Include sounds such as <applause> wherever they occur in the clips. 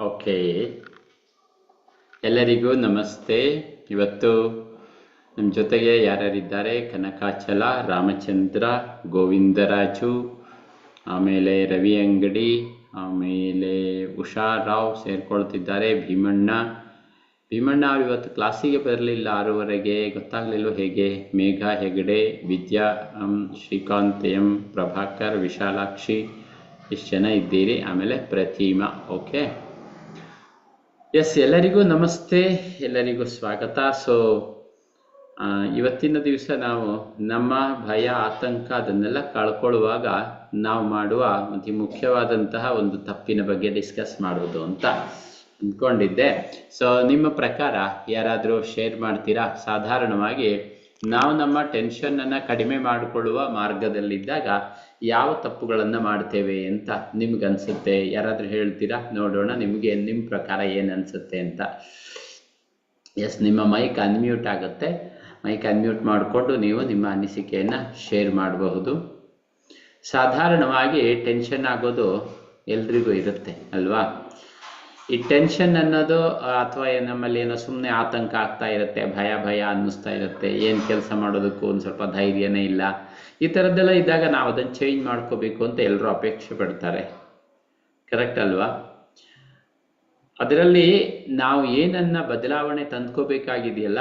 Okay. ಎಲ್ಲರಿಗೂ ನಮಸ್ತೆ. ಇವತ್ತು ನಮ್ಮ ಜೊತೆಗೆ ಯಾರ್ಯಾರಿದ್ದಾರೆ? ಕನಕಾಚಲ, ರಾಮಚಂದ್ರ, ಗೋವಿಂದರಾಜು, ಆಮೇಲೆ ರವಿ ಅಂಗಡಿ, ಆಮೇಲೆ ಉಷಾ ರಾವ್ ಸೇರ್ಕೊಳ್ತಿದ್ದಾರೆ, ಭೀಮಣ್ಣ. ಭೀಮಣ್ಣ ಅವ್ರು ಇವತ್ತು ಕ್ಲಾಸಿಗೆ ಬರಲಿಲ್ಲ ಆರೂವರೆಗೆ. ಗೊತ್ತಾಗಲಿಲ್ಲ ಹೇಗೆ? ಮೇಘ ಹೆಗಡೆ, ವಿದ್ಯಾ ಶ್ರೀಕಾಂತ್, ಎಂ, ಪ್ರಭಾಕರ್, ವಿಶಾಲಾಕ್ಷಿ. ಇಷ್ಟು ಜನ ಇದ್ದೀರಿ? ಆಮೇಲೆ ಪ್ರತಿಮಾ. ಓಕೆ. ಎಸ್ ಎಲ್ಲರಿಗೂ ನಮಸ್ತೆ, ಎಲ್ಲರಿಗೂ ಸ್ವಾಗತ. ಸೊ ಇವತ್ತಿನ ದಿವಸ ನಾವು ನಮ್ಮ ಭಯ, ಆತಂಕ ಅದನ್ನೆಲ್ಲ ಕಳ್ಕೊಳ್ಳುವಾಗ ನಾವು ಮಾಡುವ ಅತಿ ಮುಖ್ಯವಾದಂತಹ ಒಂದು ತಪ್ಪಿನ ಬಗ್ಗೆ ಡಿಸ್ಕಸ್ ಮಾಡೋದು ಅಂತ ಅಂದ್ಕೊಂಡಿದ್ದೆ ಸೊ ನಿಮ್ಮ ಪ್ರಕಾರ ಯಾರಾದರೂ ಶೇರ್ ಮಾಡ್ತೀರಾ? ಸಾಧಾರಣವಾಗಿ ನಾವು ನಮ್ಮ ಟೆನ್ಷನ್ನನ್ನು ಕಡಿಮೆ ಮಾಡಿಕೊಳ್ಳುವ ಮಾರ್ಗದಲ್ಲಿದ್ದಾಗ ಯಾವ ತಪ್ಪುಗಳನ್ನು ಮಾಡ್ತೇವೆ ಅಂತ ನಿಮ್ಗೆ ಅನ್ಸುತ್ತೆ ಯಾರಾದರೂ ಹೇಳ್ತೀರಾ? ನೋಡೋಣ, ನಿಮಗೆ ನಿಮ್ಮ ಪ್ರಕಾರ ಏನು ಅನ್ಸುತ್ತೆ ಅಂತ. ಎಸ್ ನಿಮ್ಮ ಮೈಕ್ ಅನ್ಮ್ಯೂಟ್ ಆಗುತ್ತೆ. ಮೈಕ್ ಅನ್ಮ್ಯೂಟ್ ಮಾಡಿಕೊಂಡು ನೀವು ನಿಮ್ಮ ಅನಿಸಿಕೆಯನ್ನು ಶೇರ್ ಮಾಡಬಹುದು. ಸಾಧಾರಣವಾಗಿ ಟೆನ್ಷನ್ ಆಗೋದು ಎಲ್ರಿಗೂ ಇರುತ್ತೆ, ಅಲ್ವಾ? ಈ ಟೆನ್ಷನ್ ಅನ್ನೋದು, ಅಥವಾ ನಮ್ಮಲ್ಲಿ ಏನೋ ಸುಮ್ಮನೆ ಆತಂಕ ಆಗ್ತಾ ಇರುತ್ತೆ, ಭಯ ಭಯ ಅನ್ನಿಸ್ತಾ ಇರುತ್ತೆ. ಏನು ಕೆಲಸ ಮಾಡೋದಕ್ಕೂ ಒಂದು ಸ್ವಲ್ಪ ಧೈರ್ಯನೇ ಇಲ್ಲ. ಈ ಥರದ್ದೆಲ್ಲ ಇದ್ದಾಗ ನಾವು ಅದನ್ನು ಚೇಂಜ್ ಮಾಡ್ಕೋಬೇಕು ಅಂತ ಎಲ್ಲರೂ ಅಪೇಕ್ಷೆ ಪಡ್ತಾರೆ. ಕರೆಕ್ಟ್ ಅಲ್ವಾ? ಅದರಲ್ಲಿ ನಾವು ಏನನ್ನ ಬದಲಾವಣೆ ತಂದ್ಕೋಬೇಕಾಗಿದೆಯಲ್ಲ,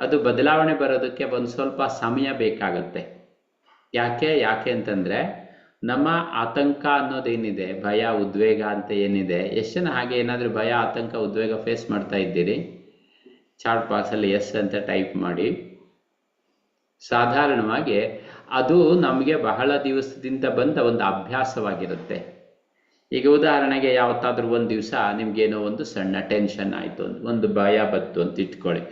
ಅದು ಬದಲಾವಣೆ ಬರೋದಕ್ಕೆ ಒಂದು ಸ್ವಲ್ಪ ಸಮಯ ಬೇಕಾಗತ್ತೆ. ಯಾಕೆ? ಯಾಕೆ ಅಂತಂದ್ರೆ ನಮ್ಮ ಆತಂಕ ಅನ್ನೋದೇನಿದೆ, ಭಯ, ಉದ್ವೇಗ ಅಂತ ಏನಿದೆ ಎಷ್ಟು ಜನ ಹಾಗೆ ಏನಾದರೂ ಭಯ, ಆತಂಕ, ಉದ್ವೇಗ ಫೇಸ್ ಮಾಡ್ತಾ ಇದ್ದೀರಿ? ಚಾರ್ಟ್ ಬಾಕ್ಸಲ್ಲಿ ಎಸ್ ಅಂತ ಟೈಪ್ ಮಾಡಿ, ಸಾಧಾರಣವಾಗಿ ಅದು ನಮಗೆ ಬಹಳ ದಿವಸದಿಂದ ಬಂದ ಒಂದು ಅಭ್ಯಾಸವಾಗಿರುತ್ತೆ. ಈಗ ಉದಾಹರಣೆಗೆ ಯಾವತ್ತಾದ್ರೂ ಒಂದು ದಿವಸ ನಿಮ್ಗೇನೋ ಒಂದು ಸಣ್ಣ ಟೆನ್ಷನ್ ಆಯಿತು ಒಂದು ಭಯ ಬಂತು ಅಂತ ಇಟ್ಕೊಳ್ಳಿ.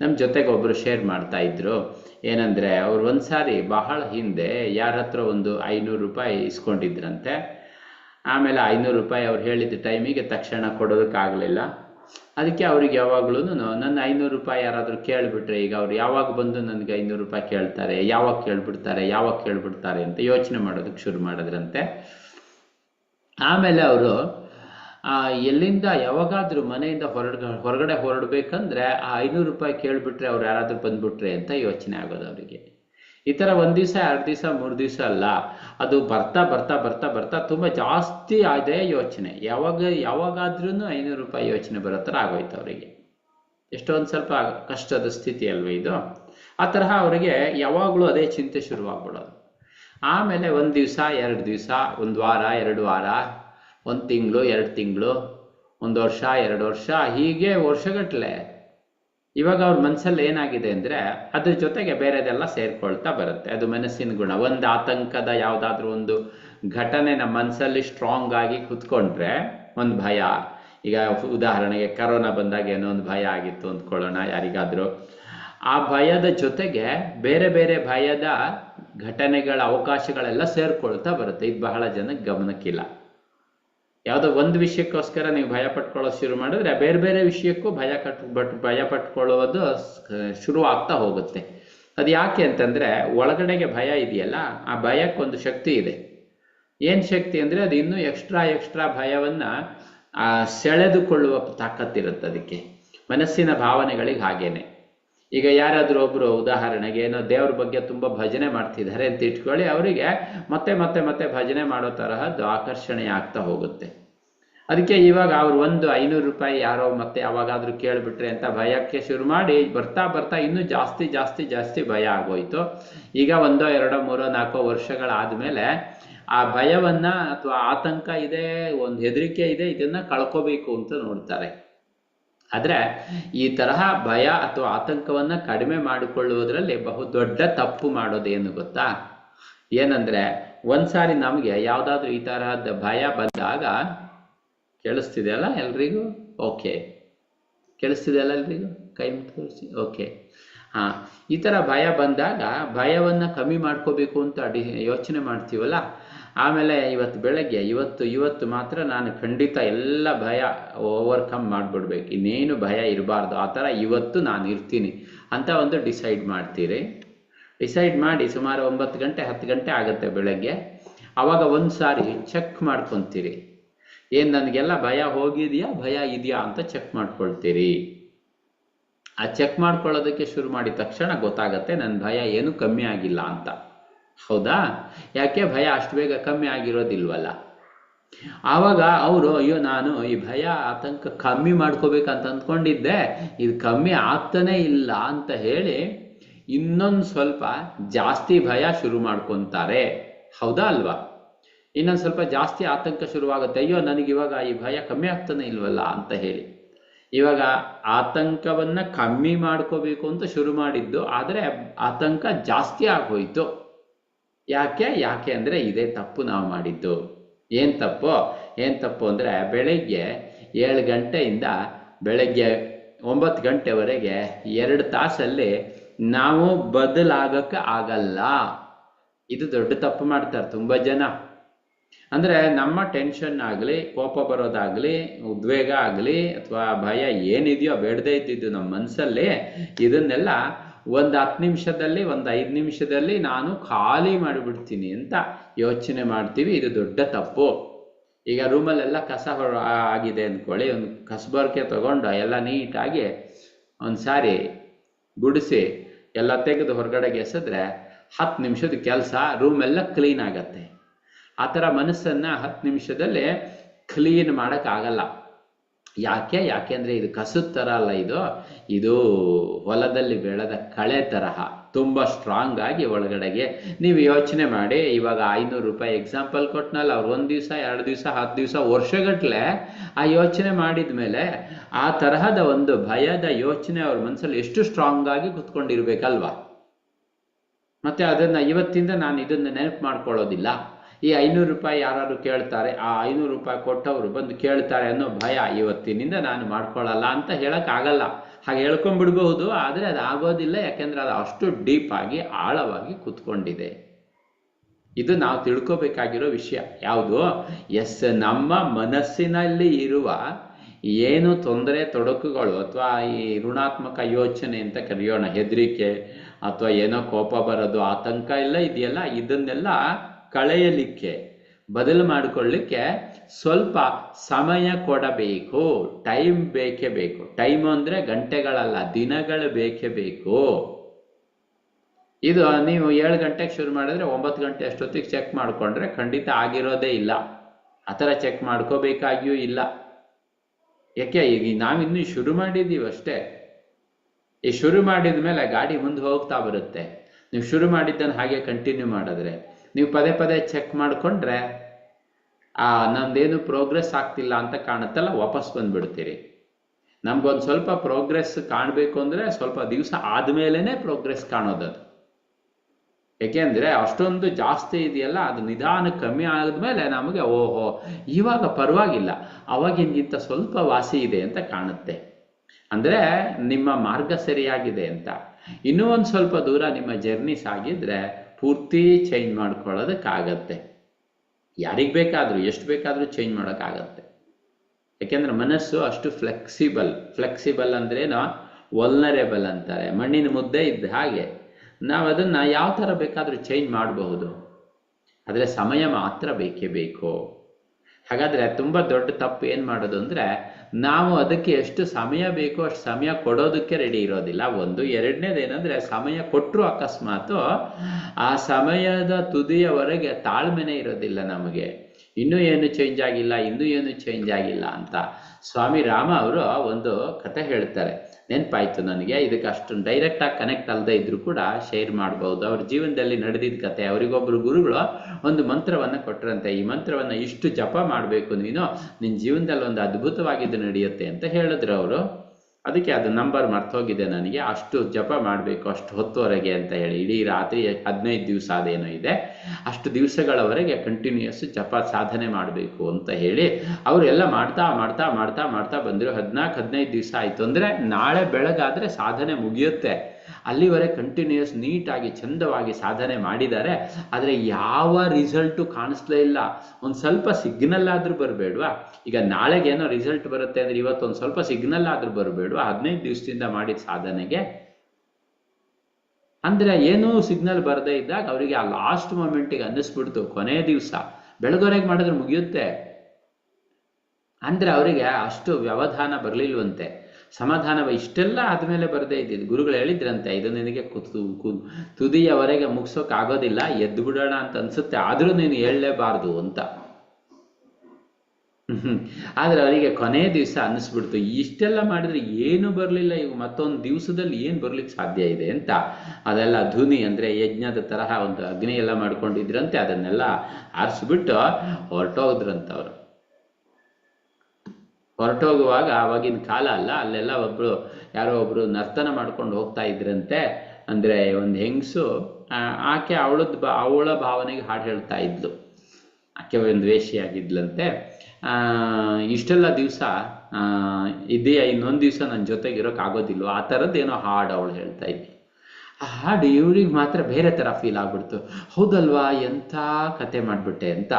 ನಮ್ಮ ಜೊತೆಗೆ ಒಬ್ಬರು ಶೇರ್ ಮಾಡ್ತಾ ಇದ್ರು, ಏನಂದರೆ ಅವ್ರು ಒಂದು ಸಾರಿ ಬಹಳ ಹಿಂದೆ ಯಾರ ಹತ್ರ ಒಂದು ಐನೂರು ರೂಪಾಯಿ ಇಸ್ಕೊಂಡಿದ್ರಂತೆ. ಆಮೇಲೆ ಐನೂರು ರೂಪಾಯಿ ಅವ್ರು ಹೇಳಿದ ಟೈಮಿಗೆ ತಕ್ಷಣ ಕೊಡೋದಕ್ಕಾಗಲಿಲ್ಲ. ಅದಕ್ಕೆ ಅವ್ರಿಗೆ ಯಾವಾಗ್ಲೂ ನನ್ನ ಐನೂರು ರೂಪಾಯಿ ಯಾರಾದರೂ ಕೇಳಿಬಿಟ್ರೆ ಈಗ ಅವ್ರು ಯಾವಾಗ ಬಂದು ನನಗೆ ಐನೂರು ರೂಪಾಯಿ ಕೇಳ್ತಾರೆ, ಯಾವಾಗ ಕೇಳ್ಬಿಡ್ತಾರೆ ಯಾವಾಗ ಕೇಳ್ಬಿಡ್ತಾರೆ ಅಂತ ಯೋಚನೆ ಮಾಡೋದಕ್ಕೆ ಶುರು ಮಾಡಿದ್ರಂತೆ. ಆಮೇಲೆ ಅವರು ಎಲ್ಲಿಂದ ಯಾವಾಗಾದ್ರೂ ಮನೆಯಿಂದ ಹೊರಡ ಹೊರಗಡೆ ಹೊರಡ್ಬೇಕಂದ್ರೆ ಆ ಐನೂರು ರೂಪಾಯಿ ಕೇಳಿಬಿಟ್ರೆ ಅವ್ರು ಯಾರಾದರೂ ಬಂದ್ಬಿಟ್ರೆ ಅಂತ ಯೋಚನೆ ಆಗೋದು ಅವರಿಗೆ. ಈ ಥರ ಒಂದು ದಿವಸ, ಎರಡು ದಿವಸ, ಮೂರು ದಿವಸ ಅಲ್ಲ. ಅದು ಬರ್ತಾ ಬರ್ತಾ ಬರ್ತಾ ಬರ್ತಾ ತುಂಬ ಜಾಸ್ತಿ ಅದೇ ಯೋಚನೆ. ಯಾವಾಗ ಯಾವಾಗಾದ್ರೂ ಐನೂರು ರೂಪಾಯಿ ಯೋಚನೆ ಬರೋ ಥರ ಆಗೋಯ್ತು ಅವರಿಗೆ. ಎಷ್ಟೊಂದು ಸ್ವಲ್ಪ ಕಷ್ಟದ ಸ್ಥಿತಿ ಅಲ್ವ ಇದು? ಆ ತರಹ ಅವರಿಗೆ ಯಾವಾಗಲೂ ಅದೇ ಚಿಂತೆ ಶುರುವಾಗ್ಬಿಡೋದು. ಆಮೇಲೆ ಒಂದು ದಿವಸ, ಎರಡು ದಿವಸ, ಒಂದು ವಾರ, ಎರಡು ವಾರ, ಒಂದು ತಿಂಗಳು, ಎರಡು ತಿಂಗಳು, ಒಂದು ವರ್ಷ, ಎರಡು ವರ್ಷ, ಹೀಗೆ ವರ್ಷಗಟ್ಟಲೆ ಇವಾಗ ಅವ್ರ ಮನಸ್ಸಲ್ಲಿ ಏನಾಗಿದೆ ಅಂದರೆ ಅದ್ರ ಜೊತೆಗೆ ಬೇರೆದೆಲ್ಲ ಸೇರ್ಕೊಳ್ತಾ ಬರುತ್ತೆ. ಅದು ಮನಸ್ಸಿನ ಗುಣ. ಒಂದು ಆತಂಕದ ಯಾವುದಾದ್ರೂ ಒಂದು ಘಟನೆ ನಮ್ಮ ಮನಸ್ಸಲ್ಲಿ ಸ್ಟ್ರಾಂಗ್ ಆಗಿ ಕುತ್ಕೊಂಡ್ರೆ ಒಂದು ಭಯ. ಈಗ ಉದಾಹರಣೆಗೆ ಕರೋನಾ ಬಂದಾಗ ಏನೋ ಒಂದು ಭಯ ಆಗಿತ್ತು ಅಂದ್ಕೊಳ್ಳೋಣ ಯಾರಿಗಾದರೂ. ಆ ಭಯದ ಜೊತೆಗೆ ಬೇರೆ ಬೇರೆ ಭಯದ ಘಟನೆಗಳ ಅವಕಾಶಗಳೆಲ್ಲ ಸೇರ್ಕೊಳ್ತಾ ಬರುತ್ತೆ. ಇದು ಬಹಳ ಜನಕ್ಕೆ ಗಮನಕ್ಕಿಲ್ಲ. ಯಾವುದೋ ಒಂದು ವಿಷಯಕ್ಕೋಸ್ಕರ ನೀವು ಭಯ ಪಟ್ಕೊಳ್ಳೋದು ಶುರು ಮಾಡಿದ್ರೆ ಬೇರೆ ಬೇರೆ ವಿಷಯಕ್ಕೂ ಭಯ ಕಟ್ ಬಟ್ ಭಯ ಪಟ್ಕೊಳ್ಳೋದು ಶುರು ಆಗ್ತಾ ಹೋಗುತ್ತೆ. ಅದು ಯಾಕೆ ಅಂತಂದ್ರೆ ಒಳಗಡೆಗೆ ಭಯ ಇದೆಯಲ್ಲ, ಆ ಭಯಕ್ಕೊಂದು ಶಕ್ತಿ ಇದೆ. ಏನು ಶಕ್ತಿ ಅಂದ್ರೆ ಅದು ಇನ್ನೂ ಎಕ್ಸ್ಟ್ರಾ ಎಕ್ಸ್ಟ್ರಾ ಭಯವನ್ನ, ಆ ಸೆಳೆದುಕೊಳ್ಳುವ ತಾಕತ್ತಿರುತ್ತೆ ಅದಕ್ಕೆ. ಮನಸ್ಸಿನ ಭಾವನೆಗಳಿಗೆ ಹಾಗೇನೆ. ಈಗ ಯಾರಾದರೂ ಒಬ್ಬರು ಉದಾಹರಣೆಗೆ ಏನೋ ದೇವ್ರ ಬಗ್ಗೆ ತುಂಬ ಭಜನೆ ಮಾಡ್ತಿದ್ದಾರೆ ಅಂತ ಇಟ್ಕೊಳ್ಳಿ, ಅವರಿಗೆ ಮತ್ತೆ ಮತ್ತೆ ಮತ್ತೆ ಭಜನೆ ಮಾಡೋ ತರಹದ್ದು ಆಕರ್ಷಣೆ ಆಗ್ತಾ ಹೋಗುತ್ತೆ. ಅದಕ್ಕೆ ಇವಾಗ ಅವ್ರು ಒಂದು ಐನೂರು ರೂಪಾಯಿ ಯಾರೋ ಮತ್ತೆ ಯಾವಾಗಾದ್ರೂ ಕೇಳಿಬಿಟ್ರೆ ಅಂತ ಭಯಕ್ಕೆ ಶುರು ಮಾಡಿ ಬರ್ತಾ ಬರ್ತಾ ಇನ್ನೂ ಜಾಸ್ತಿ ಜಾಸ್ತಿ ಜಾಸ್ತಿ ಭಯ ಆಗೋಯ್ತು. ಈಗ ಒಂದೋ ಎರಡೋ ಮೂರೋ ನಾಲ್ಕೋ ವರ್ಷಗಳಾದ್ಮೇಲೆ ಆ ಭಯವನ್ನ ಅಥವಾ ಆತಂಕ ಇದೆ, ಒಂದು ಹೆದರಿಕೆ ಇದೆ, ಇದನ್ನ ಕಳ್ಕೋಬೇಕು ಅಂತ ನೋಡ್ತಾರೆ. ಆದರೆ ಈ ತರಹ ಭಯ ಅಥವಾ ಆತಂಕವನ್ನ ಕಡಿಮೆ ಮಾಡಿಕೊಳ್ಳುವುದರಲ್ಲಿ ಬಹುದೊಡ್ಡ ತಪ್ಪು ಮಾಡೋದೇನು ಗೊತ್ತಾ? ಏನಂದ್ರೆ ಒಂದ್ಸಾರಿ ನಮಗೆ ಯಾವುದಾದ್ರೂ ಈ ತರಹದ ಭಯ ಬಂದಾಗ ಕೇಳಿಸ್ತಿದೆಯಲ್ಲ ಎಲ್ರಿಗೂ? ಓಕೆ. ಕೇಳಿಸ್ತಿದೆಯಲ್ಲ ಎಲ್ರಿಗೂ? ಕೈ ತೋರಿಸಿ. ಓಕೆ. ಹಾ, ಈ ತರ ಭಯ ಬಂದಾಗ ಭಯವನ್ನ ಕಮ್ಮಿ ಮಾಡ್ಕೋಬೇಕು ಅಂತ ಯೋಚನೆ ಮಾಡ್ತೀವಲ್ಲ? ಆಮೇಲೆ ಇವತ್ತು ಬೆಳಗ್ಗೆ, ಇವತ್ತು ಇವತ್ತು ಮಾತ್ರ ನಾನು ಖಂಡಿತ ಎಲ್ಲ ಭಯ ಓವರ್ಕಮ್ ಮಾಡಿಬಿಡ್ಬೇಕು. ಇನ್ನೇನು ಭಯ ಇರಬಾರ್ದು. ಆ ಥರ ಇವತ್ತು ನಾನು ಇರ್ತೀನಿ ಅಂತ ಒಂದು ಡಿಸೈಡ್ ಮಾಡ್ತೀರಿ. ಡಿಸೈಡ್ ಮಾಡಿ ಸುಮಾರು ಒಂಬತ್ತು ಗಂಟೆ, ಹತ್ತು ಗಂಟೆ ಆಗುತ್ತೆ ಬೆಳಗ್ಗೆ. ಆವಾಗ ಒಂದು ಸಾರಿ ಚೆಕ್ ಮಾಡ್ಕೊತೀರಿ. ಏನು ನನಗೆಲ್ಲ ಭಯ ಹೋಗಿದೆಯಾ, ಭಯ ಇದೆಯಾ ಅಂತ ಚೆಕ್ ಮಾಡ್ಕೊಳ್ತೀರಿ. ಆ ಚೆಕ್ ಮಾಡ್ಕೊಳ್ಳೋದಕ್ಕೆ ಶುರು ಮಾಡಿದ ತಕ್ಷಣ ಗೊತ್ತಾಗತ್ತೆ ನನ್ನ ಭಯ ಏನು ಕಮ್ಮಿ ಆಗಿಲ್ಲ ಅಂತ. ಹೌದಾ? ಯಾಕೆ ಭಯ ಅಷ್ಟು ಬೇಗ ಕಮ್ಮಿ ಆಗಿರೋದಿಲ್ವಲ್ಲ? ಆವಾಗ ಅವರು, ಅಯ್ಯೋ, ನಾನು ಈ ಭಯ, ಆತಂಕ ಕಮ್ಮಿ ಮಾಡ್ಕೋಬೇಕಂತ ಅಂದ್ಕೊಂಡಿದ್ದೆ. ಇದು ಕಮ್ಮಿ ಆಗ್ತಾನೇ ಇಲ್ಲ ಅಂತ ಹೇಳಿ ಇನ್ನೊಂದು ಸ್ವಲ್ಪ ಜಾಸ್ತಿ ಭಯ ಶುರು ಮಾಡ್ಕೊತಾರೆ. ಹೌದಾ ಅಲ್ವಾ? ಇನ್ನೊಂದು ಸ್ವಲ್ಪ ಜಾಸ್ತಿ ಆತಂಕ ಶುರುವಾಗುತ್ತೆ. ಅಯ್ಯೋ ನನಗಿವಾಗ ಈ ಭಯ ಕಮ್ಮಿ ಆಗ್ತಾನೆ ಇಲ್ವಲ್ಲ ಅಂತ ಹೇಳಿ. ಇವಾಗ ಆತಂಕವನ್ನ ಕಮ್ಮಿ ಮಾಡ್ಕೋಬೇಕು ಅಂತ ಶುರು ಮಾಡಿದ್ದು, ಆದರೆ ಆತಂಕ ಜಾಸ್ತಿ ಆಗೋಯ್ತು. ಯಾಕೆ ಯಾಕೆ ಅಂದ್ರೆ ಇದೇ ತಪ್ಪು ನಾವು ಮಾಡಿದ್ದು. ಏನು ತಪ್ಪು? ಏನು ತಪ್ಪು ಅಂದ್ರೆ ಬೆಳಗ್ಗೆ ಏಳು ಗಂಟೆಯಿಂದ ಬೆಳಗ್ಗೆ ಒಂಬತ್ತು ಗಂಟೆವರೆಗೆ ಎರಡು ತಾಸಲ್ಲಿ ನಾವು ಬದಲಾಗಕ್ಕೆ ಆಗಲ್ಲ. ಇದು ದೊಡ್ಡ ತಪ್ಪು ಮಾಡ್ತಾರೆ ತುಂಬಾ ಜನ. ಅಂದ್ರೆ ನಮ್ಮ ಟೆನ್ಷನ್ ಆಗಲಿ, ಕೋಪ ಬರೋದಾಗ್ಲಿ, ಉದ್ವೇಗ ಆಗಲಿ, ಅಥವಾ ಭಯ ಏನಿದೆಯೋ, ಬೇಡದೇ ಇದ್ದಿದ್ದು ನಮ್ಮ ಮನಸ್ಸಲ್ಲಿ ಇದನ್ನೆಲ್ಲ ಒಂದು ಹತ್ತು ನಿಮಿಷದಲ್ಲಿ, ಒಂದು ಐದು ನಿಮಿಷದಲ್ಲಿ ನಾನು ಖಾಲಿ ಮಾಡಿಬಿಡ್ತೀನಿ ಅಂತ ಯೋಚನೆ ಮಾಡ್ತೀವಿ. ಇದು ದೊಡ್ಡ ತಪ್ಪು. ಈಗ ರೂಮಲ್ಲೆಲ್ಲ ಕಸ ಆಗಿದೆ ಅಂದ್ಕೊಳ್ಳಿ ಒಂದು ಕಸಬರ್ಕೆ ತಗೊಂಡು ಎಲ್ಲ ನೀಟಾಗಿ ಒಂದು ಸಾರಿ ಗುಡಿಸಿ ಎಲ್ಲ ತೆಗೆದು ಹೊರಗಡೆಗೆ ಎಸೆದ್ರೆ ಹತ್ತು ನಿಮಿಷದ ಕೆಲಸ ರೂಮ್ ಎಲ್ಲ ಕ್ಲೀನ್ ಆಗತ್ತೆ. ಆ ಥರ ಮನಸ್ಸನ್ನ ಹತ್ತು ನಿಮಿಷದಲ್ಲಿ ಕ್ಲೀನ್ ಮಾಡೋಕ್ಕಾಗಲ್ಲ. ಯಾಕೆ ಯಾಕೆಂದ್ರೆ ಇದು ಕಸದ ಥರ ಅಲ್ಲ ಇದು. ಇದು ಹೊಲದಲ್ಲಿ ಬೆಳೆದ ಕಳೆ ತರಹ, ತುಂಬ ಸ್ಟ್ರಾಂಗ್ ಆಗಿ ಒಳಗಡೆಗೆ. ನೀವು ಯೋಚನೆ ಮಾಡಿ, ಇವಾಗ ಐನೂರು ರೂಪಾಯಿ ಎಕ್ಸಾಂಪಲ್ ಕೊಟ್ಟನಲ್ಲ ಅವ್ರು ಒಂದು ದಿವಸ, ಎರಡು ದಿವಸ, ಹತ್ತು ದಿವಸ, ವರ್ಷಗಟ್ಲೆ ಆ ಯೋಚನೆ ಮಾಡಿದ ಮೇಲೆ ಆ ತರಹದ ಒಂದು ಭಯದ ಯೋಚನೆ ಅವ್ರ ಮನಸ್ಸಲ್ಲಿ ಎಷ್ಟು ಸ್ಟ್ರಾಂಗ್ ಆಗಿ ಕುತ್ಕೊಂಡಿರ್ಬೇಕಲ್ವಾ? ಮತ್ತೆ ಅದನ್ನ ಇವತ್ತಿಂದ ನಾನು ಇದನ್ನ ನೆನಪು ಮಾಡ್ಕೊಳ್ಳೋದಿಲ್ಲ. ಈ ಐನೂರು ರೂಪಾಯಿ ಯಾರು ಕೇಳ್ತಾರೆ, ಆ ಐನೂರು ರೂಪಾಯಿ ಕೊಟ್ಟವರು ಬಂದು ಕೇಳ್ತಾರೆ ಅನ್ನೋ ಭಯ ಇವತ್ತಿನಿಂದ ನಾನು ಮಾಡ್ಕೊಳ್ಳಲ್ಲ ಅಂತ ಹೇಳೋಕ್ಕಾಗಲ್ಲ. ಹಾಗೆ ಹೇಳ್ಕೊಂಡ್ಬಿಡ್ಬಹುದು, ಆದರೆ ಅದು ಆಗೋದಿಲ್ಲ, ಯಾಕೆಂದ್ರೆ ಅದು ಅಷ್ಟು ಡೀಪ್ ಆಗಿ, ಆಳವಾಗಿ ಕೂತ್ಕೊಂಡಿದೆ. ಇದು ನಾವು ತಿಳ್ಕೋಬೇಕಾಗಿರೋ ವಿಷಯ. ಯಾವುದು? ಎಸ್, ನಮ್ಮ ಮನಸ್ಸಿನಲ್ಲಿ ಇರುವ ಏನು ತೊಂದರೆ, ತೊಡಕುಗಳು, ಅಥವಾ ಈ ಋಣಾತ್ಮಕ ಯೋಚನೆ ಅಂತ ಕರೆಯೋಣ, ಹೆದರಿಕೆ, ಅಥವಾ ಏನೋ ಕೋಪ ಬರೋದು, ಆತಂಕ ಎಲ್ಲ ಇದೆಯಲ್ಲ, ಇದನ್ನೆಲ್ಲ ಕಳೆಯಲಿಕ್ಕೆ, ಬದಲು ಮಾಡಿಕೊಳ್ಳಿಕ್ಕೆ ಸ್ವಲ್ಪ ಸಮಯ ಕೊಡಬೇಕು. ಟೈಮ್ ಬೇಕೇ ಬೇಕು. ಟೈಮ್ ಅಂದ್ರೆ ಗಂಟೆಗಳಲ್ಲ, ದಿನಗಳು ಬೇಕೇ ಬೇಕು. ಇದು ನೀವು ಏಳು ಗಂಟೆಗೆ ಶುರು ಮಾಡಿದ್ರೆ ಒಂಬತ್ತು ಗಂಟೆ ಅಷ್ಟೊತ್ತಿಗೆ ಚೆಕ್ ಮಾಡಿಕೊಂಡ್ರೆ ಖಂಡಿತ ಆಗಿರೋದೇ ಇಲ್ಲ. ಆ ಥರ ಚೆಕ್ ಮಾಡ್ಕೋಬೇಕಾಗಿಯೂ ಇಲ್ಲ. ಯಾಕೆ, ಈಗ ನಾವಿನ್ನೂ ಶುರು ಮಾಡಿದ್ದೀವಿ ಅಷ್ಟೇ. ಈ ಶುರು ಮಾಡಿದ ಮೇಲೆ ಗಾಡಿ ಮುಂದೆ ಹೋಗ್ತಾ ಬರುತ್ತೆ. ನೀವು ಶುರು ಮಾಡಿದ್ದನ್ನು ಹಾಗೆ ಕಂಟಿನ್ಯೂ ಮಾಡಿದ್ರೆ ನೀವು ಪದೇ ಪದೇ ಚೆಕ್ ಮಾಡಿಕೊಂಡ್ರೆ, ಆ ನಮ್ದೇನು ಪ್ರೋಗ್ರೆಸ್ ಆಗ್ತಿಲ್ಲ ಅಂತ ಕಾಣುತ್ತಲ್ಲ, ವಾಪಸ್ ಬಂದ್ಬಿಡ್ತೀರಿ. ನಮ್ಗೊಂದು ಸ್ವಲ್ಪ ಪ್ರೋಗ್ರೆಸ್ ಕಾಣಬೇಕು ಅಂದ್ರೆ ಸ್ವಲ್ಪ ದಿವಸ ಆದ್ಮೇಲೆನೆ ಪ್ರೋಗ್ರೆಸ್ ಕಾಣೋದದು. ಏಕೆಂದರೆ ಅಷ್ಟೊಂದು ಜಾಸ್ತಿ ಇದೆಯಲ್ಲ, ಅದು ನಿಧಾನ ಕಮ್ಮಿ ಆದಮೇಲೆ ನಮಗೆ ಓಹೋ, ಇವಾಗ ಪರವಾಗಿಲ್ಲ. ಅವಾಗಿನ್ಗಿಂತ ಸ್ವಲ್ಪ ವಾಸಿ ಇದೆ ಅಂತ ಕಾಣುತ್ತೆ. ಅಂದ್ರೆ ನಿಮ್ಮ ಮಾರ್ಗ ಸರಿಯಾಗಿದೆ ಅಂತ. ಇನ್ನೂ ಒಂದು ಸ್ವಲ್ಪ ದೂರ ನಿಮ್ಮ ಜರ್ನಿ ಸಾಗಿದ್ರೆ ಪೂರ್ತಿ ಚೇಂಜ್ ಮಾಡ್ಕೊಳ್ಳೋದಕ್ಕಾಗತ್ತೆ. ಯಾರಿಗೆ ಬೇಕಾದರೂ, ಎಷ್ಟು ಬೇಕಾದರೂ ಚೇಂಜ್ ಮಾಡೋಕ್ಕಾಗತ್ತೆ. ಯಾಕೆಂದ್ರೆ ಮನಸ್ಸು ಅಷ್ಟು ಫ್ಲೆಕ್ಸಿಬಲ್ ಫ್ಲೆಕ್ಸಿಬಲ್ ಅಂದ್ರೇನು ವಲ್ನರೇಬಲ್ ಅಂತಾರೆ. ಮಣ್ಣಿನ ಮುದ್ದೆ ಇದ್ದ ಹಾಗೆ. ನಾವು ಅದನ್ನು ಯಾವ ಥರ ಬೇಕಾದರೂ ಚೇಂಜ್ ಮಾಡಬಹುದು. ಆದರೆ ಸಮಯ ಮಾತ್ರ ಬೇಕೇ ಬೇಕು. ಹಾಗಾದರೆ ತುಂಬ ದೊಡ್ಡ ತಪ್ಪು ಏನು ಮಾಡೋದು ಅಂದರೆ ನಾವು ಅದಕ್ಕೆ ಎಷ್ಟು ಸಮಯ ಬೇಕೋ ಅಷ್ಟು ಸಮಯ ಕೊಡೋದಕ್ಕೆ ರೆಡಿ ಇರೋದಿಲ್ಲ. ಒಂದು ಎರಡನೇದು ಏನಂದರೆ ಸಮಯ ಕೊಟ್ಟರು ಅಕಸ್ಮಾತು ಆ ಸಮಯದ ತುದಿಯವರೆಗೆ ತಾಳ್ಮೆನೇ ಇರೋದಿಲ್ಲ ನಮಗೆ. ಇನ್ನೂ ಏನು ಚೇಂಜ್ ಆಗಿಲ್ಲ, ಇನ್ನೂ ಏನು ಚೇಂಜ್ ಆಗಿಲ್ಲ ಅಂತ. ಸ್ವಾಮಿ ರಾಮ ಅವರು ಒಂದು ಕತೆ ಹೇಳ್ತಾರೆ. ನೆನಪಾಯ್ತು ನನಗೆ. ಇದಕ್ಕೆ ಅಷ್ಟೊಂದು ಡೈರೆಕ್ಟ್ ಆಗಿ ಕನೆಕ್ಟ್ ಅಲ್ಲದೆ ಇದ್ರೂ ಕೂಡ ಶೇರ್ ಮಾಡ್ಬೋದು. ಅವ್ರ ಜೀವನದಲ್ಲಿ ನಡೆದಿದ್ದ ಕತೆ ಅವರಿಗೊಬ್ಬರು ಗುರುಗಳು ಒಂದು ಮಂತ್ರವನ್ನು ಕೊಟ್ಟರಂತೆ ಈ ಮಂತ್ರವನ್ನು ಇಷ್ಟು ಜಪ ಮಾಡಬೇಕು ನೀನು ನಿನ್ನ ಜೀವನದಲ್ಲಿ ಒಂದು ಅದ್ಭುತವಾಗಿದ್ದು ನಡೆಯುತ್ತೆ ಅಂತ ಹೇಳಿದ್ರು ಅವರು. ಅದಕ್ಕೆ ಅದು ನಂಬರ್ ಮರ್ತೋಗಿದೆ ನನಗೆ. ಅಷ್ಟು ಜಪ ಮಾಡಬೇಕು, ಅಷ್ಟು ಹೊತ್ತುವರೆಗೆ ಅಂತ ಹೇಳಿ. ಇಡೀ ರಾತ್ರಿ ಹದಿನೈದು ದಿವಸ ಅದೇನೋ ಇದೆ. ಅಷ್ಟು ದಿವಸಗಳವರೆಗೆ ಕಂಟಿನ್ಯೂಯಸ್ ಜಪ ಸಾಧನೆ ಮಾಡಬೇಕು ಅಂತ ಹೇಳಿ ಅವರೆಲ್ಲ ಮಾಡ್ತಾ ಮಾಡ್ತಾ ಮಾಡ್ತಾ ಮಾಡ್ತಾ ಬಂದರು. ಹದಿನಾಲ್ಕು, ಹದಿನೈದು ದಿವಸ ಆಯಿತು ಅಂದರೆ ನಾಳೆ ಬೆಳಗಾದರೆ ಸಾಧನೆ ಮುಗಿಯುತ್ತೆ. ಅಲ್ಲಿವರೆಗೆ ಕಂಟಿನ್ಯೂಯಸ್ ನೀಟಾಗಿ ಚಂದವಾಗಿ ಸಾಧನೆ ಮಾಡಿದ್ದಾರೆ. ಆದರೆ ಯಾವ ರಿಸಲ್ಟು ಕಾಣಿಸ್ಲೇ ಇಲ್ಲ. ಒಂದು ಸ್ವಲ್ಪ ಸಿಗ್ನಲ್ ಆದರೂ ಬರಬೇಡ್ವಾ? ಈಗ ನಾಳೆಗೆ ಏನೋ ರಿಸಲ್ಟ್ ಬರುತ್ತೆ ಅಂದರೆ ಇವತ್ತು ಒಂದು ಸ್ವಲ್ಪ ಸಿಗ್ನಲ್ ಆದರೂ ಬರಬೇಡ್ವಾ? ಹದಿನೈದು ದಿವಸದಿಂದ ಮಾಡಿದ ಸಾಧನೆಗೆ. ಅಂದರೆ ಏನೂ ಸಿಗ್ನಲ್ ಬರದೇ ಇದ್ದಾಗ ಅವರಿಗೆ ಆ ಲಾಸ್ಟ್ ಮೂಮೆಂಟಿಗೆ ಅನ್ನಿಸ್ಬಿಡ್ತು, ಕೊನೆ ದಿವಸ. ಬೆಳಗೊರೆಗೆ ಮಾಡಿದ್ರೆ ಮುಗಿಯುತ್ತೆ. ಅಂದರೆ ಅವರಿಗೆ ಅಷ್ಟು ವ್ಯವಧಾನ ಬರಲಿಲ್ವಂತೆ. ಸಮಾಧಾನ ಇಷ್ಟೆಲ್ಲ ಆದ್ಮೇಲೆ ಬರದೇ ಇದ್ದಿದ್ದು. ಗುರುಗಳು ಹೇಳಿದ್ರಂತೆ, ಇದು ನಿನಗೆ ಕುತು ತುದಿಯವರೆಗೆ ಮುಗಿಸೋಕೆ ಆಗೋದಿಲ್ಲ ಎದ್ದು ಬಿಡೋಣ ಅಂತ ಅನ್ಸುತ್ತೆ, ಆದ್ರೂ ನೀನು ಹೇಳಲೇಬಾರ್ದು ಅಂತ. ಆದ್ರೆ ಅವರಿಗೆ ಕೊನೆ ದಿವಸ ಅನ್ನಿಸ್ಬಿಡ್ತು, ಇಷ್ಟೆಲ್ಲ ಮಾಡಿದ್ರೆ ಏನು ಬರಲಿಲ್ಲ, ಇವು ಮತ್ತೊಂದು ದಿವಸದಲ್ಲಿ ಏನು ಬರ್ಲಿಕ್ಕೆ ಸಾಧ್ಯ ಇದೆ ಅಂತ. ಅದೆಲ್ಲ ಧುನಿ ಅಂದರೆ ಯಜ್ಞದ ತರಹ ಒಂದು ಅಗ್ನಿ ಎಲ್ಲ ಮಾಡ್ಕೊಂಡಿದ್ರಂತೆ, ಅದನ್ನೆಲ್ಲ ಆರಿಸ್ಬಿಟ್ಟು ಹೊರಟೋದ್ರಂತ ಅವರು ಹೊರಟೋಗುವಾಗ ಆವಾಗಿನ ಕಾಲ ಅಲ್ಲ ಅಲ್ಲೆಲ್ಲ ಒಬ್ರು ಯಾರೋ ಒಬ್ರು ನರ್ತನ ಮಾಡ್ಕೊಂಡು ಹೋಗ್ತಾ ಇದ್ರಂತೆ. ಅಂದ್ರೆ ಒಂದು ಹೆಂಗಸು ಆಕೆ ಅವಳದ್ ಅವಳ ಭಾವನೆಗೆ ಹಾಡು ಹೇಳ್ತಾ ಇದ್ಲು. ಆಕೆ ಒಂದು ವೇಷಿಯಾಗಿದ್ಲಂತೆ ಆ, ಇಷ್ಟೆಲ್ಲ ದಿವಸ ಇದೆಯಾ ಇನ್ನೊಂದು ದಿವಸ ನನ್ನ ಜೊತೆಗೆ ಆಗೋದಿಲ್ಲ ಆ ಥರದ್ದೇನೋ ಹಾಡು ಅವಳು ಹೇಳ್ತಾ ಇದ್ಲು. ಆ ಹಾಡು ಇವ್ರಿಗೆ ಮಾತ್ರ ಬೇರೆ ಥರ ಫೀಲ್ ಆಗ್ಬಿಡ್ತು. ಹೌದಲ್ವಾ ಎಂಥ ಕತೆ ಮಾಡಿಬಿಟ್ಟೆ ಅಂತ.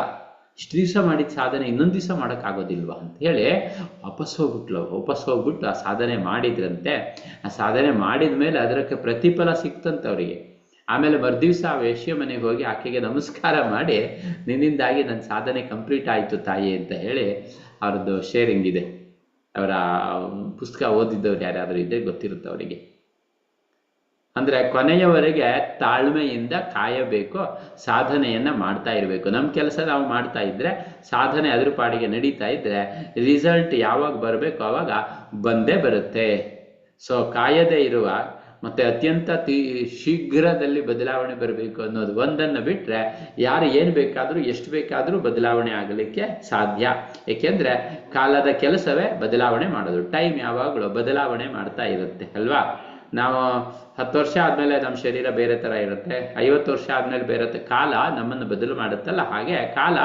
ಇಷ್ಟು ದಿವಸ ಮಾಡಿದ ಸಾಧನೆ ಇನ್ನೊಂದು ದಿವಸ ಮಾಡೋಕ್ಕಾಗೋದಿಲ್ವಾ ಅಂತ ಹೇಳಿ ವಾಪಸ್ ಹೋಗ್ಬಿಟ್ಲು. ವಾಪಸ್ ಹೋಗ್ಬಿಟ್ಟು ಆ ಸಾಧನೆ ಮಾಡಿದ್ರಂತೆ. ಆ ಸಾಧನೆ ಮಾಡಿದ ಮೇಲೆ ಅದಕ್ಕೆ ಪ್ರತಿಫಲ ಸಿಕ್ತಂತ ಅವರಿಗೆ. ಆಮೇಲೆ ಮರುದಿವ್ಸ ಆ ವೇಶ್ಯ ಮನೆಗೆ ಹೋಗಿ ಆಕೆಗೆ ನಮಸ್ಕಾರ ಮಾಡಿ, ನಿನ್ನಿಂದಾಗಿ ನನ್ನ ಸಾಧನೆ ಕಂಪ್ಲೀಟ್ ಆಯಿತು ತಾಯಿ ಅಂತ ಹೇಳಿ ಅವ್ರದ್ದು ಶೇರಿಂಗ್ ಇದೆ. ಅವರ ಪುಸ್ತಕ ಓದಿದ್ದವ್ರು ಯಾರಾದರೂ ಇದ್ರೆ ಗೊತ್ತಿರುತ್ತೆ ಅವರಿಗೆ. ಅಂದ್ರೆ ಕೊನೆಯವರೆಗೆ ತಾಳ್ಮೆಯಿಂದ ಕಾಯಬೇಕು, ಸಾಧನೆಯನ್ನ ಮಾಡ್ತಾ ಇರಬೇಕು. ನಮ್ಮ ಕೆಲಸ ನಾವು ಮಾಡ್ತಾ ಇದ್ರೆ, ಸಾಧನೆ ಅದ್ರ ಪಾಡಿಗೆ ನಡೀತಾ ಇದ್ರೆ ರಿಸಲ್ಟ್ ಯಾವಾಗ ಬರಬೇಕು ಅವಾಗ ಬಂದೇ ಬರುತ್ತೆ. ಸೊ ಕಾಯದೇ ಇರುವ ಮತ್ತೆ ಅತ್ಯಂತ ತೀ, ಶೀಘ್ರದಲ್ಲಿ ಬದಲಾವಣೆ ಬರಬೇಕು ಅನ್ನೋದು ಒಂದನ್ನು ಬಿಟ್ರೆ, ಯಾರು ಏನು ಬೇಕಾದರೂ, ಎಷ್ಟು ಬೇಕಾದರೂ ಬದಲಾವಣೆ ಆಗಲಿಕ್ಕೆ ಸಾಧ್ಯ. ಏಕೆಂದ್ರೆ ಕಾಲದ ಕೆಲಸವೇ ಬದಲಾವಣೆ ಮಾಡೋದು. ಟೈಮ್ ಯಾವಾಗಲೂ ಬದಲಾವಣೆ ಮಾಡ್ತಾ ಇರುತ್ತೆ, ಅಲ್ವಾ? ನಾವು ಹತ್ತು ವರ್ಷ ಆದ್ಮೇಲೆ ನಮ್ಮ ಶರೀರ ಬೇರೆ ತರ ಇರುತ್ತೆ. ಐವತ್ತು ವರ್ಷ ಆದ್ಮೇಲೆ ಬೇರೆ ಕಾಲ ನಮ್ಮನ್ನು ಬದಲು ಮಾಡುತ್ತಲ್ಲ? ಹಾಗೆ ಕಾಲ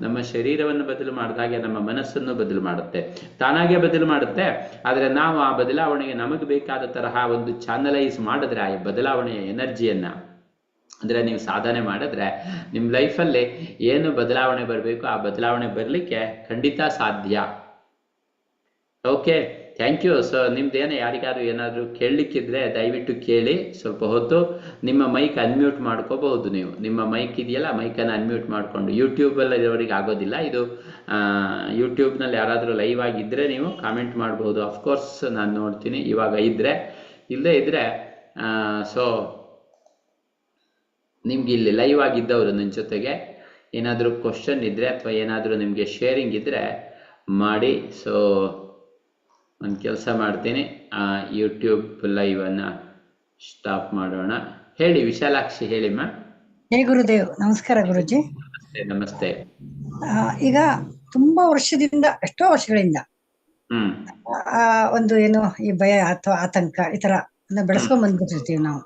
ನಮ್ಮ ಶರೀರವನ್ನು ಬದಲು ಮಾಡಿದಾಗೆ ನಮ್ಮ ಮನಸ್ಸನ್ನು ಬದಲು ಮಾಡುತ್ತೆ. ತಾನಾಗೆ ಬದಲು ಮಾಡುತ್ತೆ. ಆದರೆ ನಾವು ಆ ಬದಲಾವಣೆಗೆ ನಮಗೆ ಬೇಕಾದ ತರಹ ಒಂದು ಚಾನಲೈಸ್ ಮಾಡಿದ್ರೆ, ಆ ಬದಲಾವಣೆಯ ಎನರ್ಜಿಯನ್ನ, ಅಂದ್ರೆ ನೀವು ಸಾಧನೆ ಮಾಡಿದ್ರೆ, ನಿಮ್ಮ ಲೈಫಲ್ಲಿ ಏನು ಬದಲಾವಣೆ ಬರಬೇಕು? ಆ ಬದಲಾವಣೆ ಬರಲಿಕ್ಕೆ ಖಂಡಿತ ಸಾಧ್ಯ. ಓಕೆ? ಥ್ಯಾಂಕ್ ಯು ಸೊ ನಿಮ್ದೇನೋ ಯಾರಿಗಾದ್ರು ಏನಾದರೂ ಕೇಳಲಿಕ್ಕಿದ್ರೆ ದಯವಿಟ್ಟು ಕೇಳಿ. ಸ್ವಲ್ಪ ಹೊತ್ತು ನಿಮ್ಮ ಮೈಕ್ ಅನ್ಮ್ಯೂಟ್ ಮಾಡ್ಕೋಬಹುದು ನೀವು. ನಿಮ್ಮ ಮೈಕ್ ಇದೆಯಲ್ಲ ಮೈಕನ್ನು ಅನ್ಮ್ಯೂಟ್ ಮಾಡಿಕೊಂಡು. ಯೂಟ್ಯೂಬಲ್ಲಿ ಇರೋರಿಗೆ ಆಗೋದಿಲ್ಲ. ಇದು ಯೂಟ್ಯೂಬ್ನಲ್ಲಿ ಯಾರಾದರೂ ಲೈವ್ ಆಗಿದ್ದರೆ ನೀವು ಕಾಮೆಂಟ್ ಮಾಡ್ಬೋದು. ಅಫ್ಕೋರ್ಸ್ ನಾನು ನೋಡ್ತೀನಿ. ಇವಾಗ ಇದ್ದರೆ ಇಲ್ಲದೇ ಇದ್ದರೆ ಸೊ ನಿಮ್ಗೆ ಇಲ್ಲಿ ಲೈವ್ ಆಗಿದ್ದವರು ನನ್ನ ಜೊತೆಗೆ ಏನಾದರೂ ಕ್ವಶನ್ ಇದ್ದರೆ ಅಥವಾ ಏನಾದರೂ ನಿಮಗೆ ಶೇರಿಂಗ್ ಇದ್ದರೆ ಮಾಡಿ. ಸೊ ಒಂದು ಕೆಲಸ ಮಾಡ್ತೀನಿ. ಆ ಯೂಟ್ಯೂಬ್ ಲೈವನ್ನು ಸ್ಟಾಪ್ ಮಾಡೋಣ. ಹೇಳಿ ವಿಶಾಲಾಕ್ಷಿ ಹೇಳಿಮ್ಮ ಹೇ ಗುರುದೇವ್ ನಮಸ್ಕಾರ ಗುರುಜಿ. ನಮಸ್ತೆ ಈಗ ತುಂಬಾ ವರ್ಷದಿಂದ ಎಷ್ಟೋ ವರ್ಷಗಳಿಂದ ಒಂದು ಏನು ಈ ಭಯ ಅಥವಾ ಆತಂಕ ಈ ತರ ಬೆಳೆಸ್ಕೊಂಡ್ ಬಂದ್ಬಿಟ್ಟಿರ್ತೀವಿ ನಾವು.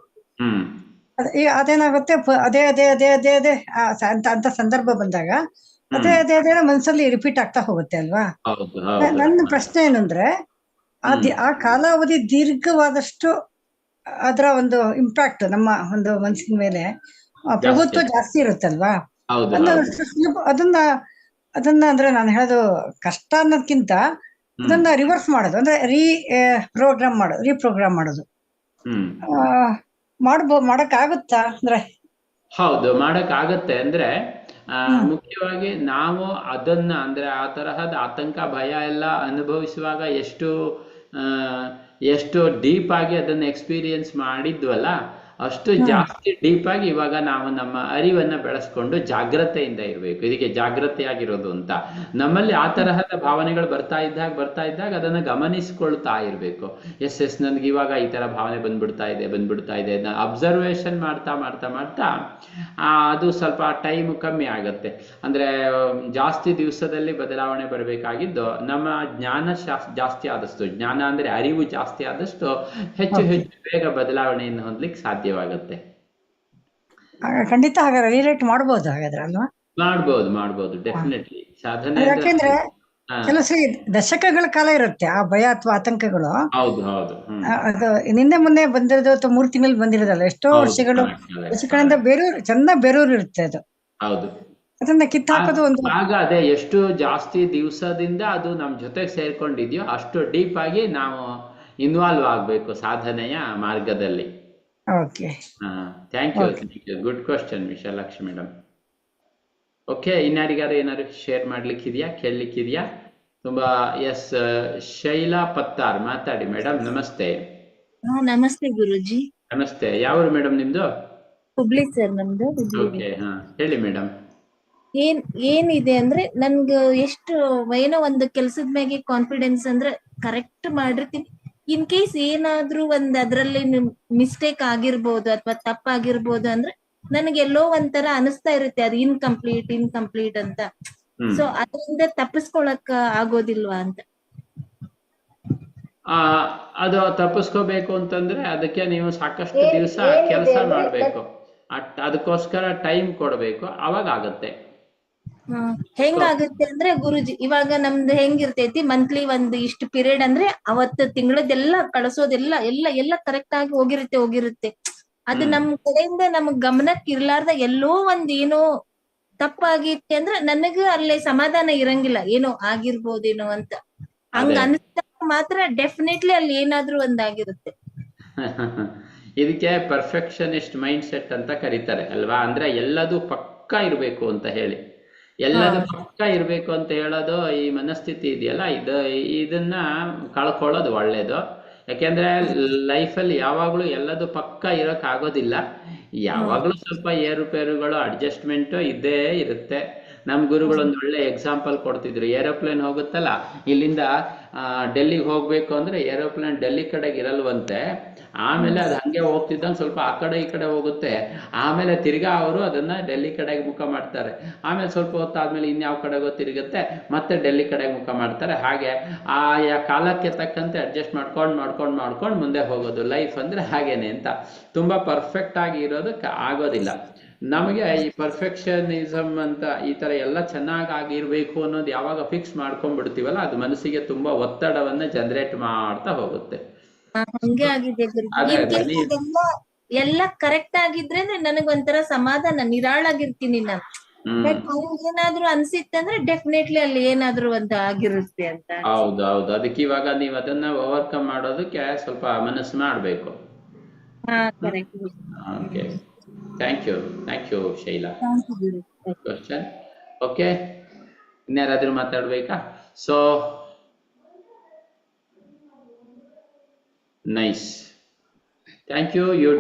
ಅದೇನಾಗುತ್ತೆ ಅದೇ ಅದೇ ಅದೇ ಅದೇ ಅದೇ ಅಂತ ಅಂತ ಸಂದರ್ಭ ಬಂದಾಗ ಅದೇ ಅದೇ ಅದೇ ಮನಸ್ಸಲ್ಲಿ ರಿಪೀಟ್ ಆಗ್ತಾ ಹೋಗುತ್ತೆ ಅಲ್ವಾ? ನನ್ನ ಪ್ರಶ್ನೆ ಏನಂದ್ರೆ ಆ ಆ ಕಾಲಾವಧಿ ದೀರ್ಘವಾದಷ್ಟು ಅದರ ಒಂದು ಇಂಪ್ಯಾಕ್ಟ್ ನಮ್ಮ ಒಂದು ಮನಸ್ಸಿನ ಮೇಲೆ ಪ್ರಭುತ್ವ ಜಾಸ್ತಿ ಇರುತ್ತಲ್ವಾ? ಅದನ್ನ ಅದನ್ನ ಅಂದ್ರೆ ನಾನು ಹೇಳೋದು ಕಷ್ಟ ಅನ್ನೋದ್ಕಿಂತ ಅದನ್ನ ರಿವರ್ಸ್ ಮಾಡೋದು. ಅಂದ್ರೆ ರೀ ಪ್ರೋಗ್ರಾಮ್ ಮಾಡೋದು. ರೀಪ್ರೋಗ್ರಾಮ್ ಮಾಡೋದು ಮಾಡ್ಬೋ ಮಾಡಕ್ ಆಗುತ್ತಾ ಅಂದ್ರೆ? ಹೌದು ಮಾಡಕ್ ಆಗುತ್ತೆ ಅಂದ್ರೆ ಮುಖ್ಯವಾಗಿ ನಾವು ಅದನ್ನ ಅಂದ್ರೆ ಆ ತರಹದ ಆತಂಕ ಭಯ ಎಲ್ಲ ಅನುಭವಿಸುವಾಗ ಎಷ್ಟು ಎಷ್ಟು ಡೀಪ್ ಆಗಿ ಅದನ್ನ ಎಕ್ಸ್ಪೀರಿಯನ್ಸ್ ಮಾಡಿದ್ವಲ್ಲ ಅಷ್ಟು ಜಾಸ್ತಿ ಡೀಪ್ ಆಗಿ ಇವಾಗ ನಾವು ನಮ್ಮ ಅರಿವನ್ನ ಬೆಳೆಸ್ಕೊಂಡು ಜಾಗ್ರತೆಯಿಂದ ಇರಬೇಕು. ಇದಕ್ಕೆ ಜಾಗ್ರತೆಯಾಗಿರೋದು ಅಂತ. ನಮ್ಮಲ್ಲಿ ಆ ತರಹದ ಭಾವನೆಗಳು ಬರ್ತಾ ಇದ್ದಾಗ ಬರ್ತಾ ಇದ್ದಾಗ ಅದನ್ನ ಗಮನಿಸ್ಕೊಳ್ತಾ ಇರಬೇಕು. ಎಸ್ ಎಸ್ ನನ್ಗೆ ಇವಾಗ ಈ ತರ ಭಾವನೆ ಬಂದ್ಬಿಡ್ತಾ ಇದೆ ಬಂದ್ಬಿಡ್ತಾ ಇದೆ. ಅಬ್ಸರ್ವೇಷನ್ ಮಾಡ್ತಾ ಮಾಡ್ತಾ ಮಾಡ್ತಾ ಆ, ಅದು ಸ್ವಲ್ಪ ಟೈಮ್ ಕಮ್ಮಿ ಆಗುತ್ತೆ. ಅಂದ್ರೆ ಜಾಸ್ತಿ ದಿವಸದಲ್ಲಿ ಬದಲಾವಣೆ ಬರಬೇಕಾಗಿದ್ದು ನಮ್ಮ ಜ್ಞಾನ ಶಾಸ್- ಜಾಸ್ತಿ ಆದಷ್ಟು ಜ್ಞಾನ ಅಂದ್ರೆ ಅರಿವು ಜಾಸ್ತಿ ಆದಷ್ಟು ಹೆಚ್ಚು ಹೆಚ್ಚು ಬೇಗ ಬದಲಾವಣೆಯನ್ನು ಹೊಂದಲಿಕ್ಕೆ ಸಾಧ್ಯವಾಗುತ್ತೆ. ಖಂಡಿತ ಹಾಗಾದ್ರೆ ರಿಲೇಟ್ ಮಾಡಬಹುದು ಹಾಗಾದ್ರೆ ಅಲ್ವಾ? ಮಾಡಬಹುದು ಮಾಡಬಹುದು ಡೆಫಿನೆಟ್ಲಿ ಸಾಧನೆ ಯಾಕೆಂದ್ರೆ ಸರಿ ದಶಕಗಳ ಕಾಲ ಇರುತ್ತೆ ಆ ಭಯ ಅಥವಾ ಆತಂಕಗಳು. ಹೌದು ಹೌದು. ಅದು ನಿನ್ನೆ ಮೊನ್ನೆ ಬಂದಿರೋದು ಅಥವಾ ಮೂರು ತಿಂಗಳು ಬಂದಿರೋದಲ್ಲ ಎಷ್ಟೋ ವರ್ಷಗಳು ದಶಕಗಳಿಂದ ಬೇರೂರು ಚೆಂದ ಬೇರೂರು ಇರುತ್ತೆ ಅದು. ಹೌದು. ಅದನ್ನ ಕಿತ್ತಾಕೋದು ಒಂದು ಆಗ ಅದೇ ಎಷ್ಟು ಜಾಸ್ತಿ ದಿವಸದಿಂದ ಅದು ನಮ್ಮ ಜೊತೆಗೆ ಸೇರ್ಕೊಂಡಿದ್ಯೋ ಅಷ್ಟು ಡೀಪ್ ಆಗಿ ನಾವು ಇನ್ವಾಲ್ವ್ ಆಗಬೇಕು ಸಾಧನೆಯ ಮಾರ್ಗದಲ್ಲಿ. Okay. Thank you thank you good question Vishalakshi madam okay ಇನ್ಯಾರಿಗಾರು ಏನಾದ್ರು ಶೇರ್ ಮಾಡ್ಲಿಕ್ಕಿದ್ಯಾ ಕೇಳಲಿಕ್ಕಿದ್ಯಾ? ತುಂಬಾ ಎಸ್ ಶೈಲಾ ಪತ್ತಾರ್ ಮಾತಾಡಿ ಮೇಡಮ್ ನಮಸ್ತೆ. ಹಾ ನಮಸ್ತೆ ಗುರುಜಿ. ನಮಸ್ತೆ ಯಾವ್ರು ಮೇಡಮ್ ನಿಮ್ದು? ಹುಬ್ಳಿ ಸರ್ ನಮ್ದು ಓಕೆ ಹಾ ಹೇಳಿ ಮೇಡಮ್ ಏನ್ ಏನಿದೆ ಅಂದ್ರೆ ನನ್ಗ ಎಷ್ಟು ಏನೋ ಒಂದು ಕೆಲ್ಸದ ಮ್ಯಾಗೆ ಕಾನ್ಫಿಡೆನ್ಸ್ ಅಂದ್ರೆ ಕರೆಕ್ಟ್ ಮಾಡಿರ್ತೀನಿ. ಇನ್ ಕೇಸ್ ಏನಾದ್ರೂ ಒಂದ್ ಅದ್ರಲ್ಲಿ ಮಿಸ್ಟೇಕ್ ಆಗಿರ್ಬೋದು ಅಥವಾ ತಪ್ಪಾಗಿರ್ಬೋದು ಅಂದ್ರೆ ನನಗೆ ಎಲ್ಲೋ ಒಂಥರ ಅನಿಸ್ತಾ ಇರುತ್ತೆ ಅದು ಇನ್ಕಂಪ್ಲೀಟ್ ಇನ್ಕಂಪ್ಲೀಟ್ ಅಂತ. ಸೊ ಅದರಿಂದ ತಪ್ಪಿಸ್ಕೊಳಕ್ ಆಗೋದಿಲ್ವಾ ಅಂತ? ಆ ಅದು ತಪ್ಪಿಸ್ಕೋಬೇಕು ಅಂತಂದ್ರೆ ಅದಕ್ಕೆ ನೀವು ಸಾಕಷ್ಟು ದಿವಸ ಕೆಲಸ ಮಾಡಬೇಕು. ಅದಕ್ಕೋಸ್ಕರ ಟೈಮ್ ಕೊಡಬೇಕು. ಅವಾಗ ಆಗುತ್ತೆ. ಹೆಂಗಾಗುತ್ತೆ ಅಂದ್ರೆ ಗುರುಜಿ ಇವಾಗ ನಮ್ದು ಹೆಂಗಿರ್ತೈತಿ ಮಂತ್ಲಿ ಒಂದ್ ಇಷ್ಟು ಪೀರಿಯಡ್ ಅಂದ್ರೆ ಅವತ್ತು ತಿಂಗಳದೆಲ್ಲ ಕಳ್ಸೋದೆಲ್ಲ ಎಲ್ಲ ಎಲ್ಲ ಕರೆಕ್ಟ್ ಆಗಿ ಹೋಗಿರುತ್ತೆ ಹೋಗಿರುತ್ತೆ. ಅದು. ನಮ್ ಕಡೆಯಿಂದ ನಮಗ್ ಗಮನಕ್ ಇರ್ಲಾರ್ದ ಎಲ್ಲೋ ಒಂದ್ ಏನೋ ತಪ್ಪಾಗಿತ್ತೆ ಅಂದ್ರೆ ನನಗ ಅಲ್ಲಿ ಸಮಾಧಾನ ಇರಂಗಿಲ್ಲ ಏನೋ ಆಗಿರ್ಬೋದೇನೋ ಅಂತ. ಹಂಗ ಅದೇ. ಮಾತ್ರ ಡೆಫಿನೆಟ್ಲಿ ಅಲ್ಲಿ ಏನಾದ್ರೂ ಒಂದಾಗಿರುತ್ತೆ <laughs> ಇದಕ್ಕೆ ಪರ್ಫೆಕ್ಷನಿಸ್ಟ್ ಮೈಂಡ್ ಸೆಟ್ ಅಂತ ಕರೀತಾರೆ ಅಲ್ವಾ? ಅಂದ್ರೆ ಎಲ್ಲದೂ ಪಕ್ಕಾ ಇರಬೇಕು ಅಂತ ಹೇಳಿ. ಎಲ್ಲದೂ ಪಕ್ಕಾ ಇರಬೇಕು ಅಂತ ಹೇಳೋದು ಈ ಮನಸ್ಥಿತಿ ಇದೆಯಲ್ಲ? ಇದು ಇದನ್ನ ಕಳ್ಕೊಳ್ಳೋದು ಒಳ್ಳೇದು. ಯಾಕೆಂದ್ರೆ ಲೈಫಲ್ಲಿ ಯಾವಾಗಲೂ ಎಲ್ಲದು ಪಕ್ಕಾ ಇರೋಕ್ ಆಗೋದಿಲ್ಲ ಯಾವಾಗಲೂ ಸ್ವಲ್ಪ ಏರುಪೇರುಗಳು ಅಡ್ಜಸ್ಟ್ಮೆಂಟು ಇದ್ದೇ ಇರುತ್ತೆ. ನಮ್ಮ ಗುರುಗಳು ಒಂದು ಒಳ್ಳೆ ಎಕ್ಸಾಂಪಲ್ ಕೊಡ್ತಿದ್ರು. ಏರೋಪ್ಲೇನ್ ಹೋಗುತ್ತಲ್ಲ, ಇಲ್ಲಿಂದ ಡೆಲ್ಲಿಗೆ ಹೋಗ್ಬೇಕು ಅಂದ್ರೆ ಏರೋಪ್ಲೇನ್ ಡೆಲ್ಲಿ ಕಡೆಗೆ ಇರಲ್ವಂತೆ. ಆಮೇಲೆ ಅದು ಹಂಗೆ ಹೋಗ್ತಿದ್ದಂಗೆ ಸ್ವಲ್ಪ ಆ ಕಡೆ ಈ ಕಡೆ ಹೋಗುತ್ತೆ. ಆಮೇಲೆ ತಿರ್ಗಾ ಅವರು ಅದನ್ನ ಡೆಲ್ಲಿ ಕಡೆಗೆ ಮುಖ ಮಾಡ್ತಾರೆ. ಆಮೇಲೆ ಸ್ವಲ್ಪ ಹೊತ್ತಾದ್ಮೇಲೆ ಇನ್ಯಾವ ಕಡೆಗೋ ತಿರುಗುತ್ತೆ, ಮತ್ತೆ ಡೆಲ್ಲಿ ಕಡೆಗೆ ಮುಖ ಮಾಡ್ತಾರೆ. ಹಾಗೆ ಆಯಾ ಕಾಲಕ್ಕೆ ತಕ್ಕಂತೆ ಅಡ್ಜಸ್ಟ್ ಮಾಡ್ಕೊಂಡು ಮಾಡ್ಕೊಂಡು ಮಾಡ್ಕೊಂಡು ಮುಂದೆ ಹೋಗೋದು. ಲೈಫ್ ಅಂದ್ರೆ ಹಾಗೇನೆ ಅಂತ. ತುಂಬಾ ಪರ್ಫೆಕ್ಟ್ ಆಗಿ ಇರೋದಕ್ಕೆ ಆಗೋದಿಲ್ಲ. ನಮಗೆ ಈ ಪರ್ಫೆಕ್ಷನಿಸಮ್ ಅಂತ ಈ ತರ ಎಲ್ಲ ಚೆನ್ನಾಗಿ ಆಗಿರ್ಬೇಕು ಅನ್ನೋದು ಯಾವಾಗ ಫಿಕ್ಸ್ ಮಾಡ್ಕೊಂಡ್ಬಿಡ್ತೀವಲ್ಲ ಅದು ಮನಸ್ಸಿಗೆ ತುಂಬಾ ಒತ್ತಡವನ್ನ ಜನರೇಟ್ ಮಾಡ್ತಾ ಹೋಗುತ್ತೆ. ಹಂಗೆ ಆಗಿದೆ ಎಲ್ಲ ಕರೆಕ್ಟ್ ಆಗಿದ್ರೆ ನನಗ್ ಒಂಥರ ಸಮಾಧಾನ ನಿರಾಳಾಗಿರ್ತೀನಿ ನಾನು. ಏನಾದ್ರೂ ಅನ್ಸಿತ್ತಂದ್ರೆ ಡೆಫಿನೆಟ್ಲಿ ಅಲ್ಲಿ ಏನಾದ್ರೂ ಒಂದು ಆಗಿರುತ್ತೆ ಅಂತ. ಹೌದು ಹೌದು. ಅದಕ್ಕೆ ಇವಾಗ ನೀವ್ ಅದನ್ನ ಓವರ್ಕಮ್ ಮಾಡೋದಕ್ಕೆ ಸ್ವಲ್ಪ ಮನಸ್ಸು ಮಾಡಬೇಕು. ಹಾ correct okay thank you thank you Shaila thank you question okay ಇನ್ಯಾರಾದ್ರೂ ಮಾತಾಡ್ಬೇಕಾ so nice thank you you